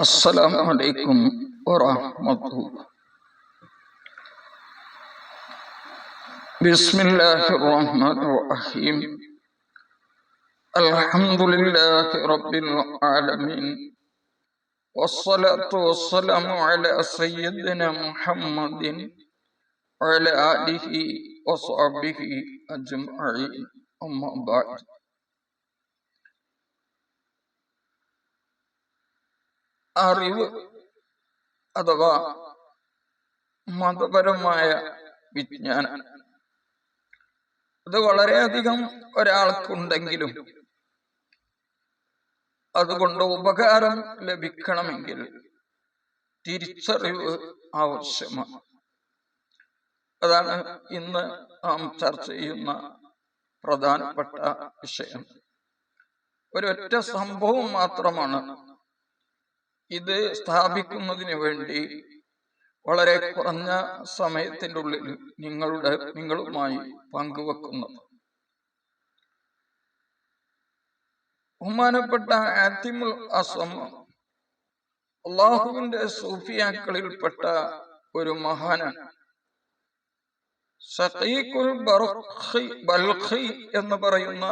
السلام عليكم ورحمة الله. بسم الله الرحمن الرحيم. الحمد لله رب العالمين. والصلاة والسلام على سيدنا محمد وعلى آله وصحبه أجمعين. أما بعد. അറിവ് അഥവാ മതപരമായ വിജ്ഞാനം. അത് വളരെയധികം ഒരാൾക്കുണ്ടെങ്കിലും അതുകൊണ്ട് ഉപകാരം ലഭിക്കണമെങ്കിൽ തിരിച്ചറിവ് ആവശ്യമാണ്. അതാണ് ഇന്ന് നാം ചർച്ച ചെയ്യുന്ന പ്രധാനപ്പെട്ട വിഷയം. ഒരൊറ്റ സംഭവം മാത്രമാണ് ഇത് സ്ഥാപിക്കുന്നതിന് വേണ്ടി വളരെ കുറഞ്ഞ സമയത്തിന്റെ ഉള്ളിൽ നിങ്ങളുടെ നിങ്ങളുമായി പങ്കുവെക്കുന്നത്. ബഹുമാനപ്പെട്ട ആത്തിമുൽ അസം അള്ളാഹുവിന്റെ സൂഫിയാക്കളിൽപ്പെട്ട ഒരു മഹാനാണ്. സഖീഖുൽ ബൽഖി എന്ന് പറയുന്ന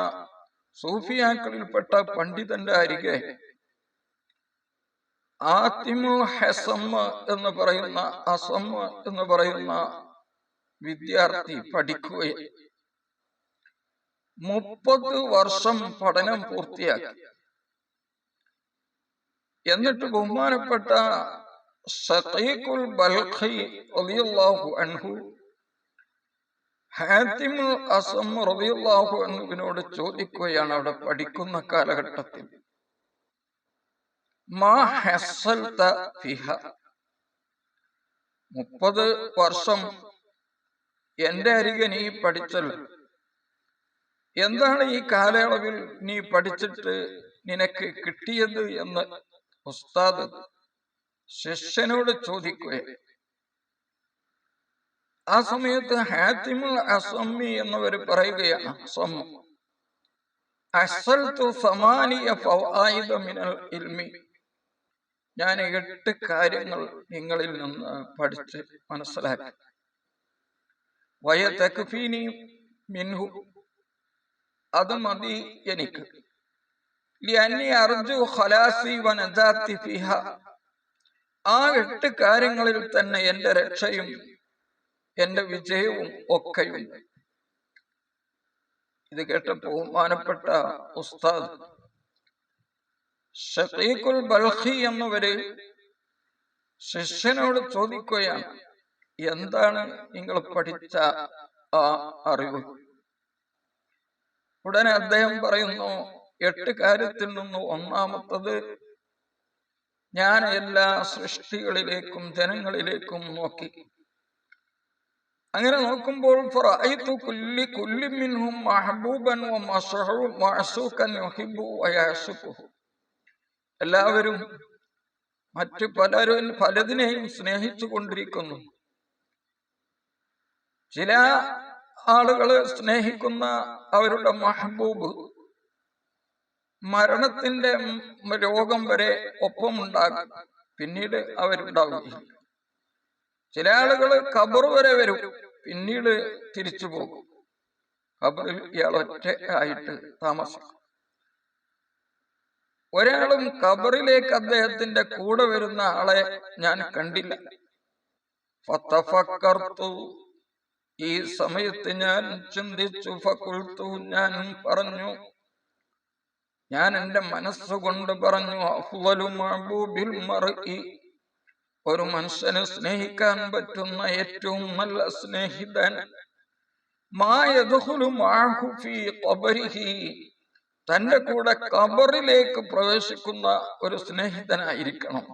സൂഫിയാക്കളിൽപ്പെട്ട പണ്ഡിതന്റെ അരികെ ആത്തിമു ഹെസമ്മ എന്ന് പറയുന്ന അസമ്മ എന്ന് പറയുന്ന വിദ്യാർത്ഥി പഠിക്കുകയും മുപ്പത് വർഷം പഠനം പൂർത്തിയാക്കി. എന്നിട്ട് ബഹുമാനപ്പെട്ട ഷഖീഖുൽ ബൽഖി അൻഹു ഹാത്തിമുൽ അസം റളിയല്ലാഹു അൻഹുവിനോട് ചോദിക്കുകയാണ് അവിടെ പഠിക്കുന്ന കാലഘട്ടത്തിൽ. മുപ്പത് വർഷം എന്റെ അരികെ നീ പഠിച്ചല്ലോ എന്താണ് ഈ കാലയളവിൽ നീ പഠിച്ചിട്ട് നിനക്ക് കിട്ടിയത് എന്ന് ഉസ്താദ് ശിഷ്യനോട് ചോദിക്കുകയെ ആ സമയത്ത് ഹാത്തിമുൽ അസമ്മി എന്നവർ പറയുകയാണ് അസമ്മ അസൽത്തു സമാനിയ മിനൽ ഇൽമി. ഞാൻ എട്ട് കാര്യങ്ങൾ നിങ്ങളിൽ നിന്ന് പഠിച്ച് മനസ്സിലാക്കി. വയ തെക്കുഫീനി മിൻഹു. അത് മതി എനിക്ക്. അർജു ഖലാസി ആ എട്ട് കാര്യങ്ങളിൽ തന്നെ എന്റെ രക്ഷയും എന്റെ വിജയവും ഒക്കെയുണ്ട്. ഇത് കേട്ടപ്പോ ബഹുമാനപ്പെട്ട ഉസ്താദ് ഷഖീഖുൽ ബൽഖി എന്നവര് ശിഷ്യനോട് ചോദിക്കുകയാണ് എന്താണ് നിങ്ങൾ പഠിച്ച ആ അറിവ്? ഉടനെ അദ്ദേഹം പറയുന്നു എട്ട് കാര്യത്തിൽ നിന്ന് ഒന്നാമത്തത് ഞാൻ എല്ലാ സൃഷ്ടികളിലേക്കും ജനങ്ങളിലേക്കും നോക്കി. അങ്ങനെ നോക്കുമ്പോൾ കുല്ലി മിൻഹും മഹബൂബൻ എല്ലാവരും മറ്റു പലരും പലതിനെയും സ്നേഹിച്ചു കൊണ്ടിരിക്കുന്നു ചില ആളുകളെ സ്നേഹിക്കുന്ന അവരുടെ മഹബൂബ് മരണത്തിന്റെ രോഗം വരെ ഒപ്പമുണ്ടാകും. പിന്നീട് അവരുണ്ടാവുകയില്ല. ചില ആളുകൾ കബർ വരെ വരും. പിന്നീട് തിരിച്ചു പോകും. കബറിൽ ഇയാൾ ഒറ്റ ആയിട്ട് താമസിക്കും. ഒരാളും കബറിലേക്ക് അദ്ദേഹത്തിന്റെ കൂടെ വരുന്ന ആളെ ഞാൻ കണ്ടില്ല. ഈ സമയത്ത് ഞാൻ ചിന്തിച്ചു ഫക്കുൾത്തു ഞാൻ പറഞ്ഞു ഞാൻ എന്റെ മനസ്സുകൊണ്ട് പറഞ്ഞു ഒരു മനുഷ്യന് സ്നേഹിക്കാൻ പറ്റുന്ന ഏറ്റവും നല്ല സ്നേഹിതൻ. മായതുഹുലു മാഹു ഫീ ഖബരിഹി. തന്റെ കൂടെ കബറിലേക്ക് പ്രവേശിക്കുന്ന ഒരു സ്നേഹിതനായിരിക്കണം.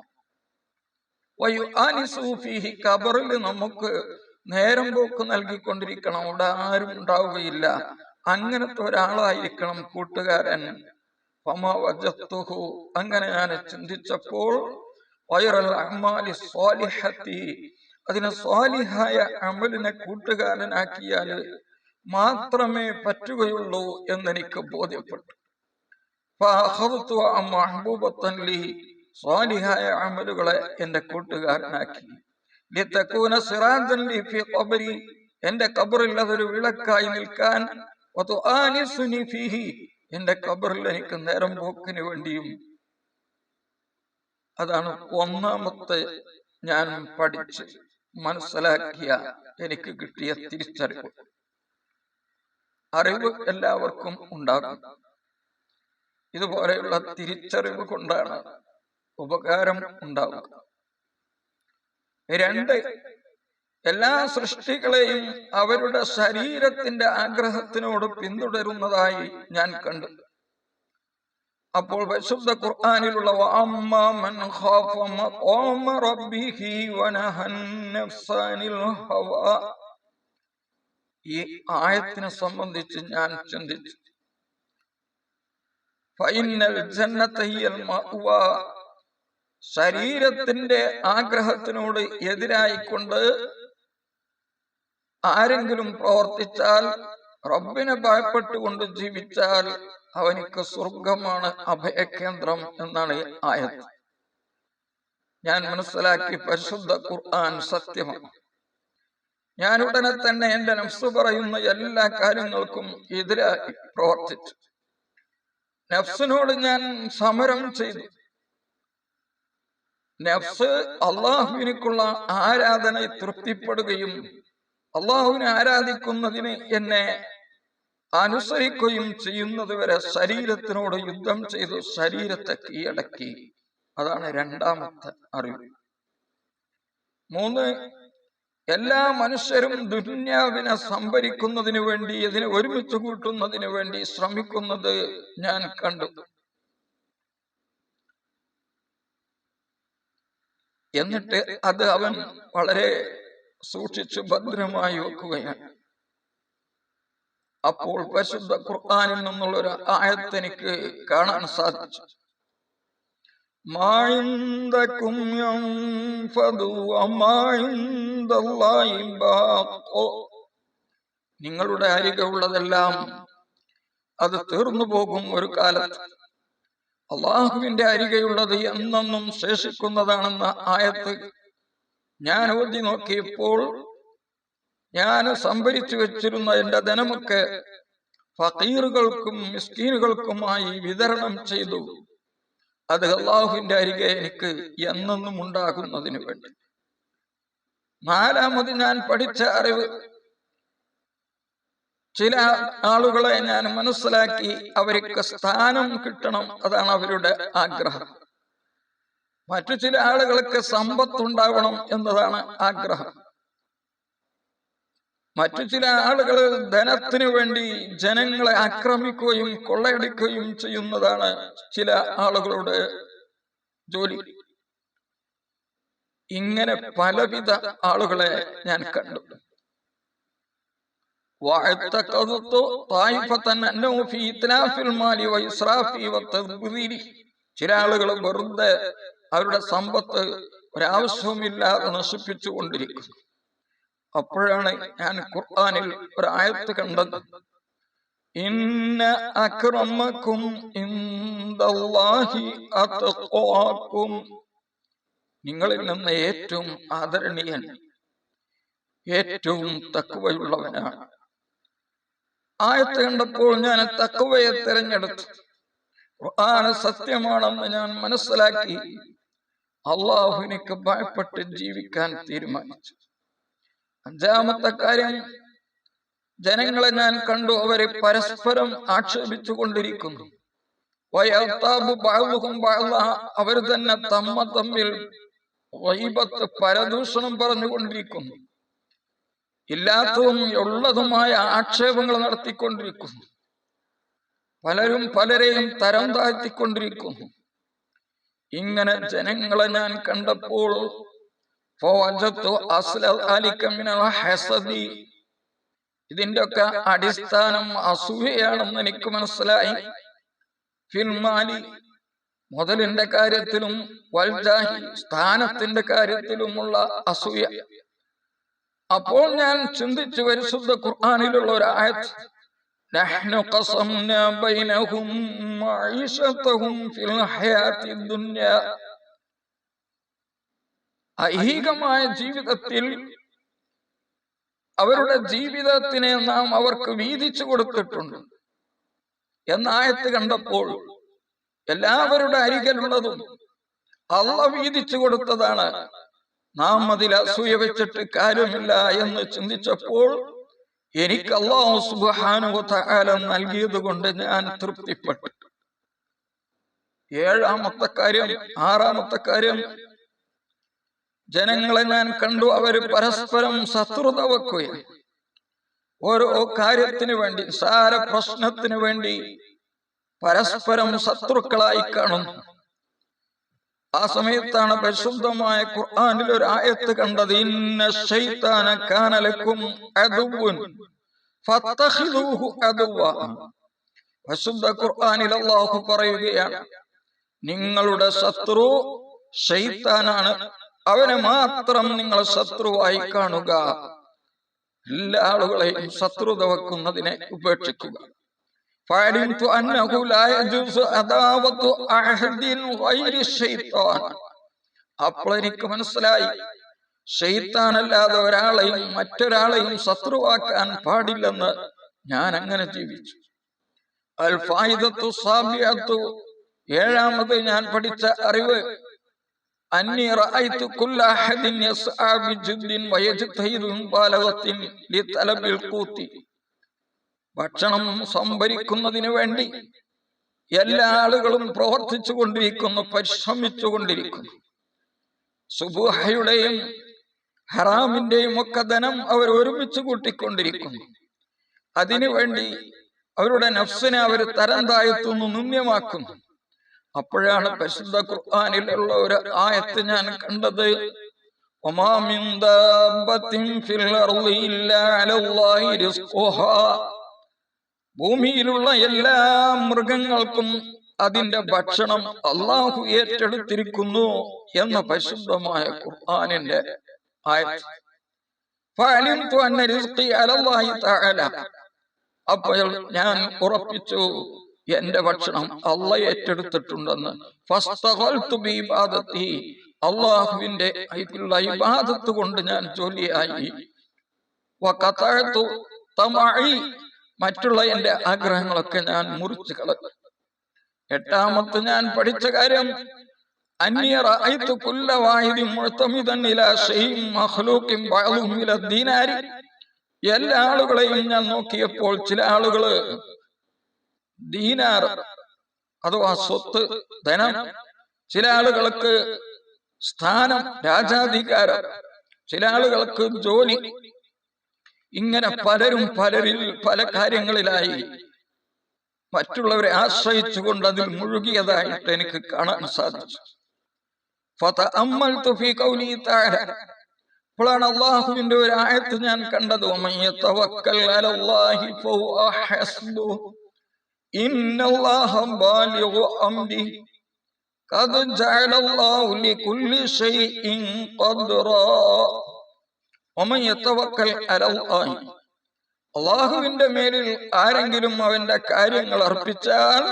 വയു ആനിസൂഫിഹി കബറിൽ നമുക്ക് നേരം പോക്ക് നൽകിക്കൊണ്ടിരിക്കണം. അവിടെ ആരും ഉണ്ടാവുകയില്ല. അങ്ങനത്തെ ഒരാളായിരിക്കണം കൂട്ടുകാരൻ. അങ്ങനെ ഞാൻ ചിന്തിച്ചപ്പോൾ അതിനെ സ്വാലിഹായ അമലിനെ കൂട്ടുകാരനാക്കിയാൽ മാത്രമേ പറ്റുകയുള്ളൂ എന്നെനിക്ക് ബോധ്യപ്പെട്ടു. സ്വാലിഹായ അമലുകളെ എന്റെ കൂട്ടുകാരനാക്കി. ലിതകൂന സിറാജൻ ലി ഫി ഖബരി എന്റെ ഖബറിൽ അതൊരു വിളക്കായി നിൽക്കാൻ എന്റെ കബറിൽ എനിക്ക് നേരം പോക്കിന് വേണ്ടിയും. അതാണ് ഒന്നാമത്തെ ഞാൻ പഠിച്ച് മനസ്സിലാക്കിയ എനിക്ക് കിട്ടിയ തിരിച്ചറിവ്. അറിവ് എല്ലാവർക്കും ഉണ്ടാകും. ഇതുപോലെയുള്ള തിരിച്ചറിവ് കൊണ്ടാണ് ഉപകാരം ഉണ്ടാവുക. രണ്ട് എല്ലാ സൃഷ്ടികളെയും അവരുടെ ശരീരത്തിന്റെ ആഗ്രഹത്തിനോട് പിന്തുടരുന്നതായി ഞാൻ കണ്ടു. അപ്പോൾ പരിശുദ്ധ ഖുർആാനിലുള്ള ഈ ആയത്തിനെ സംബന്ധിച്ച് ഞാൻ ചിന്തിച്ചു. ശരീരത്തിന്റെ ആഗ്രഹത്തിനോട് എതിരായിക്കൊണ്ട് ആരെങ്കിലും പ്രവർത്തിച്ചാൽ റബ്ബിനെ ഭയപ്പെട്ടുകൊണ്ട് ജീവിച്ചാൽ അവനിക്ക് സ്വർഗമാണ് അഭയകേന്ദ്രം എന്നാണ് ആയത്. ഞാൻ മനസ്സിലാക്കി പരിശുദ്ധ ഖുർആൻ സത്യമാണ്. ഞാൻ ഉടനെ തന്നെ എന്റെ നഫ്സ് പറയുന്ന എല്ലാ കാര്യങ്ങൾക്കും എതിരായി പ്രവർത്തിച്ചു. നഫ്സിനോട് ഞാൻ സമരം ചെയ്തു. നഫ്സ് അള്ളാഹുവിനേക്കുള്ള ആരാധന തൃപ്തിപ്പെടുകയും അള്ളാഹുവിനെ ആരാധിക്കുന്നതിന് എന്നെ അനുസരിക്കുകയും ചെയ്യുന്നത് വരെ ശരീരത്തിനോട് യുദ്ധം ചെയ്തു ശരീരത്തെ കീഴടക്കി. അതാണ് രണ്ടാമത്തെ അറിവ്. മൂന്ന് എല്ലാ മനുഷ്യരും ദുന്യാവിനെ സംഭരിക്കുന്നതിന് വേണ്ടി ഇതിനെ ഒരുമിച്ച് കൂട്ടുന്നതിന് വേണ്ടി ശ്രമിക്കുന്നത് ഞാൻ കണ്ടു. എന്നിട്ട് അത് അവൻ വളരെ സൂക്ഷിച്ചു ഭദ്രമായി വെക്കുകയാണ്. അപ്പോൾ പരിശുദ്ധ ഖുർആാനിൽ നിന്നുള്ള ഒരു ആയത്തെനിക്ക് കാണാൻ സാധിച്ചു. മായിന്തക്കും നിങ്ങളുടെ അരികെയുള്ളതെല്ലാം അത് തീർന്നു പോകും ഒരു കാലത്ത്. അള്ളാഹുവിന്റെ അരികെയുള്ളത് എന്നെന്നും ശേഷിക്കുന്നതാണെന്ന ആയത്ത് ഞാൻ ഓതി നോക്കിയപ്പോൾ ഞാൻ സംഭരിച്ചു വെച്ചിരുന്ന എന്റെ ധനമൊക്കെ ഫക്കീറുകൾക്കും മിസ്കീനുകൾക്കുമായി വിതരണം ചെയ്തു. അത് അള്ളാഹുവിന്റെ അരികെ എനിക്ക് എന്നൊന്നും ഉണ്ടാകുന്നതിന് വേണ്ടി. നാലാമത് ഞാൻ പഠിച്ച അറിവ് ചില ആളുകളെ ഞാൻ മനസ്സിലാക്കി അവർക്ക് സ്ഥാനം കിട്ടണം അതാണ് അവരുടെ ആഗ്രഹം. മറ്റു ചില ആളുകൾക്ക് സമ്പത്തുണ്ടാവണം എന്നതാണ് ആഗ്രഹം. മറ്റു ചില ആളുകൾ ധനത്തിനു വേണ്ടി ജനങ്ങളെ ആക്രമിക്കുകയും കൊള്ളയടിക്കുകയും ചെയ്യുന്നതാണ് ചില ആളുകളുടെ ജോലി. ഇങ്ങനെ പലവിധ ആളുകളെ ഞാൻ കണ്ടു. ചില ആളുകൾ വെറുതെ അവരുടെ സമ്പത്ത് ഒരാവശ്യവുമില്ലാതെ നശിപ്പിച്ചു കൊണ്ടിരിക്കുന്നു അപ്പോഴാണ് ഞാൻ ഖുർആാനിൽ ഒരു ആയത്ത് കണ്ടത്. ഇന്ന അക്രമക്കും അത്ഖാക്കും. നിങ്ങളിൽ നിന്ന് ഏറ്റവും ആദരണീയൻ ഏറ്റവും തക്കുവയുള്ളവനാണ് ആയത്ത് കണ്ടപ്പോൾ ഞാൻ തക്കുവയെ തിരഞ്ഞെടുത്തു. ഖുർആൻ സത്യമാണെന്ന് ഞാൻ മനസ്സിലാക്കി. അള്ളാഹുവിനേക്ക് ഭയപ്പെട്ട് ജീവിക്കാൻ തീരുമാനിച്ചു. അഞ്ചാമത്തെ കാര്യം ജനങ്ങളെ ഞാൻ കണ്ടു അവരെ പരസ്പരം ആക്ഷേപിച്ചു കൊണ്ടിരിക്കുന്നു അവർ തന്നെ തമ്മ തമ്മിൽ വൈബത്ത് പരദൂഷണം പറഞ്ഞുകൊണ്ടിരിക്കുന്നു. ഇല്ലാത്തതും ഉള്ളതുമായ ആക്ഷേപങ്ങൾ നടത്തിക്കൊണ്ടിരിക്കുന്നു. പലരും പലരെയും തരം താഴ്ത്തിക്കൊണ്ടിരിക്കുന്നു. ഇങ്ങനെ ജനങ്ങളെ ഞാൻ കണ്ടപ്പോൾ ഇതിന്റെ ഒക്കെ അടിസ്ഥാനം അസൂയയാണെന്ന് എനിക്ക് മനസ്സിലായി ഫിൽമാലി മുതലിന്റെ കാര്യത്തിലും വൽജാഹി സ്ഥാനത്തിന്റെ കാര്യത്തിലുമുള്ള അസൂയ അപ്പോൾ ഞാൻ ചിന്തിച്ചു പരിശുദ്ധ ഖുർആാനിലുള്ള ഒരു ആയത്ത് نحن قصمنا بينهم معيشتهم في الحياة الدنيا ഐഹികമായ ജീവിതത്തിൽ അവരുടെ ജീവിതത്തിനെ നാം അവർക്ക് വീതിച്ചു കൊടുത്തിട്ടുണ്ട്. എന്നായത്ത് കണ്ടപ്പോൾ എല്ലാവരുടെ അരികലുള്ളതും അള്ള വീതിച്ചു കൊടുത്തതാണ്. നാം അതിൽ അസൂയ വെച്ചിട്ട് കാര്യമില്ല എന്ന് ചിന്തിച്ചപ്പോൾ എനിക്ക് അള്ളാഹു സുഖാനുഭവകാലം നൽകിയത് കൊണ്ട് ഞാൻ തൃപ്തിപ്പെട്ടു. ഏഴാമത്തെ കാര്യം ആറാമത്തെ കാര്യം ജനങ്ങളെ ഞാൻ കണ്ടു അവർ പരസ്പരം ശത്രുത വെക്കുകയാണ് ഓരോ കാര്യത്തിന് വേണ്ടി സാര പ്രശ്നത്തിന് വേണ്ടി പരസ്പരം ശത്രുക്കളായി കാണുന്നു. ആ സമയത്താണ് പരിശുദ്ധമായ ഖുർആാനിൽ ഒരു ആയത്ത് കണ്ടത് ഇന്ന ശൈത്താന കാനലക്കും പരിശുദ്ധ ഖുർആാനിൽ അല്ലാഹു പറയുകയാണ് നിങ്ങളുടെ ശത്രു ഷെയ്ത്താനാണ് അവനെ മാത്രം നിങ്ങൾ ശത്രുവായി കാണുക. എല്ലാ ആളുകളെയും ശത്രുത വെക്കുന്നതിനെ ഉപേക്ഷിക്കുക. അപ്പോൾ എനിക്ക് മനസ്സിലായി ഷെയ്ത്താനല്ലാതെ ഒരാളെയും മറ്റൊരാളെയും ശത്രുവാക്കാൻ പാടില്ലെന്ന് ഞാൻ അങ്ങനെ ജീവിച്ചു. അൽ ഫായിദത്തു സാബിയത്തു ഏഴാമത് ഞാൻ പഠിച്ച അറിവ് أني رأيت كل أحد يسعى بجد ويجتهد مبالغة لطلب القوت ഭക്ഷണം സംഭരിക്കുന്നതിന് വേണ്ടി എല്ലാ ആളുകളും പ്രവർത്തിച്ചു കൊണ്ടിരിക്കുന്നു പരിശ്രമിച്ചു കൊണ്ടിരിക്കുന്നു സുബുഹയുടെയും ഹറാമിന്റെയും ഒക്കെ ധനം അവർ ഒരുമിച്ച് കൂട്ടിക്കൊണ്ടിരിക്കുന്നു അതിനു വേണ്ടി അവരുടെ നഫ്സിനെ അവർ തരം താഴ്ത്തുന്നു നിന്ദ്യമാക്കുന്നു അപ്പോഴാണ് പരിശുദ്ധ ഖുർആാനിലുള്ള ഒരു ആയത്ത് ഞാൻ കണ്ടത് ഭൂമിയിലുള്ള എല്ലാ മൃഗങ്ങൾക്കും അതിന്റെ ഭക്ഷണം അള്ളാഹു ഏറ്റെടുത്തിരിക്കുന്നു എന്ന പരിശുദ്ധമായ ഖുർആാനിന്റെ ആയത്ത്. അപ്പോൾ ഞാൻ ഉറപ്പിച്ചു എന്റെ ഭക്ഷണം അള്ള ഏറ്റെടുത്തിട്ടുണ്ടെന്ന്. അള്ളാഹുവിന്റെ ഇബാദത്ത് കൊണ്ട് ഞാൻ ജോലിയായി. മറ്റുള്ള എന്റെ ആഗ്രഹങ്ങളൊക്കെ ഞാൻ മുറിച്ചു കളഞ്ഞു. എട്ടാമത്തെ ഞാൻ പഠിച്ച കാര്യം എല്ലാ ആളുകളെയും ഞാൻ നോക്കിയപ്പോൾ ചില ആളുകൾ ദീനാർ അഥവാ സ്വത്ത് ധനം. ചില ആളുകൾക്ക് സ്ഥാനം രാജാധികാരം. ചില ആളുകൾക്ക് ജോലി. ഇങ്ങനെ പലരും പലരിൽ പല കാര്യങ്ങളിലായി മറ്റുള്ളവരെ ആശ്രയിച്ചുകൊണ്ട് അതിൽ മുഴുകിയതായിട്ട് എനിക്ക് കാണാൻ സാധിച്ചു. അപ്പോഴാണ് അള്ളാഹുവിന്റെ ഒരു ആയത്ത് ഞാൻ കണ്ടത്. إن الله بالغ أمره قد جعل الله لكل شيء قدرا ومن يتوكل على الله അള്ളാഹുവിന്റെ മേലിൽ ആരെങ്കിലും അവന്റെ കാര്യങ്ങൾ അർപ്പിച്ചാൽ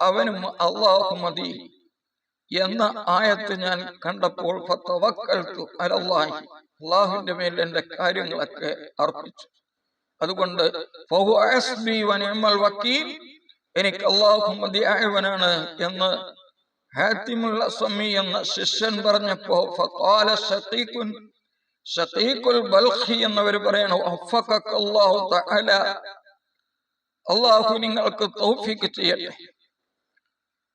അവനും അള്ളാഹു മതി എന്ന ആയത്ത് ഞാൻ കണ്ടപ്പോൾ അള്ളാഹുവിന്റെ മേൽ എന്റെ കാര്യങ്ങളൊക്കെ അർപ്പിച്ചു അതുകൊണ്ട് എനിക്ക് അള്ളാഹു മതിയായവനാണ് എന്ന് ഹാത്തിമുൽ അസമി എന്ന ശിഷ്യൻ പറഞ്ഞപ്പോ ഷഖീഖുൽ ബൽഖി എന്നവർ പറയണു അള്ളാഹു അള്ളാഹു നിങ്ങൾക്ക് തൗഫിക്ക് ചെയ്യട്ടെ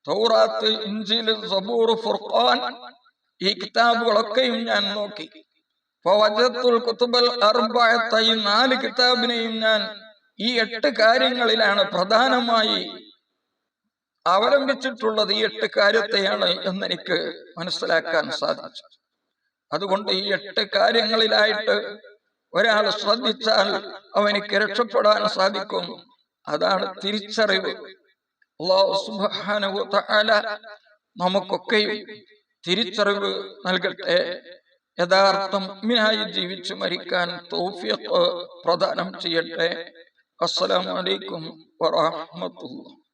തൗറാത്ത് ഇഞ്ചിൽ സബൂർ ഫുർഖാൻ ഈ കിതാബുകളൊക്കെയും ഞാൻ നോക്കി. നാല് കിതാബിനെയും ഞാൻ ഈ എട്ട് കാര്യങ്ങളിലാണ് പ്രധാനമായി അവലംബിച്ചിട്ടുള്ളത്. ഈ എട്ട് കാര്യത്തെയാണ് എന്നെനിക്ക് മനസ്സിലാക്കാൻ സാധിച്ചു അതുകൊണ്ട് ഈ എട്ട് കാര്യങ്ങളിലായിട്ട് ഒരാൾ ശ്രദ്ധിച്ചാൽ അവനിക്ക് രക്ഷപ്പെടാൻ സാധിക്കും. അതാണ് തിരിച്ചറിവ്. നമുക്കൊക്കെയും തിരിച്ചറിവ് നൽകട്ടെ. യഥാർത്ഥം മിനായി ജീവിച്ചു മരിക്കാൻ തൗഫീഖ് പ്രദാനം ചെയ്യട്ടെ. അസ്സലാമലൈക്കും അലൈക്കും വറഹ്മത്തുള്ളാഹി.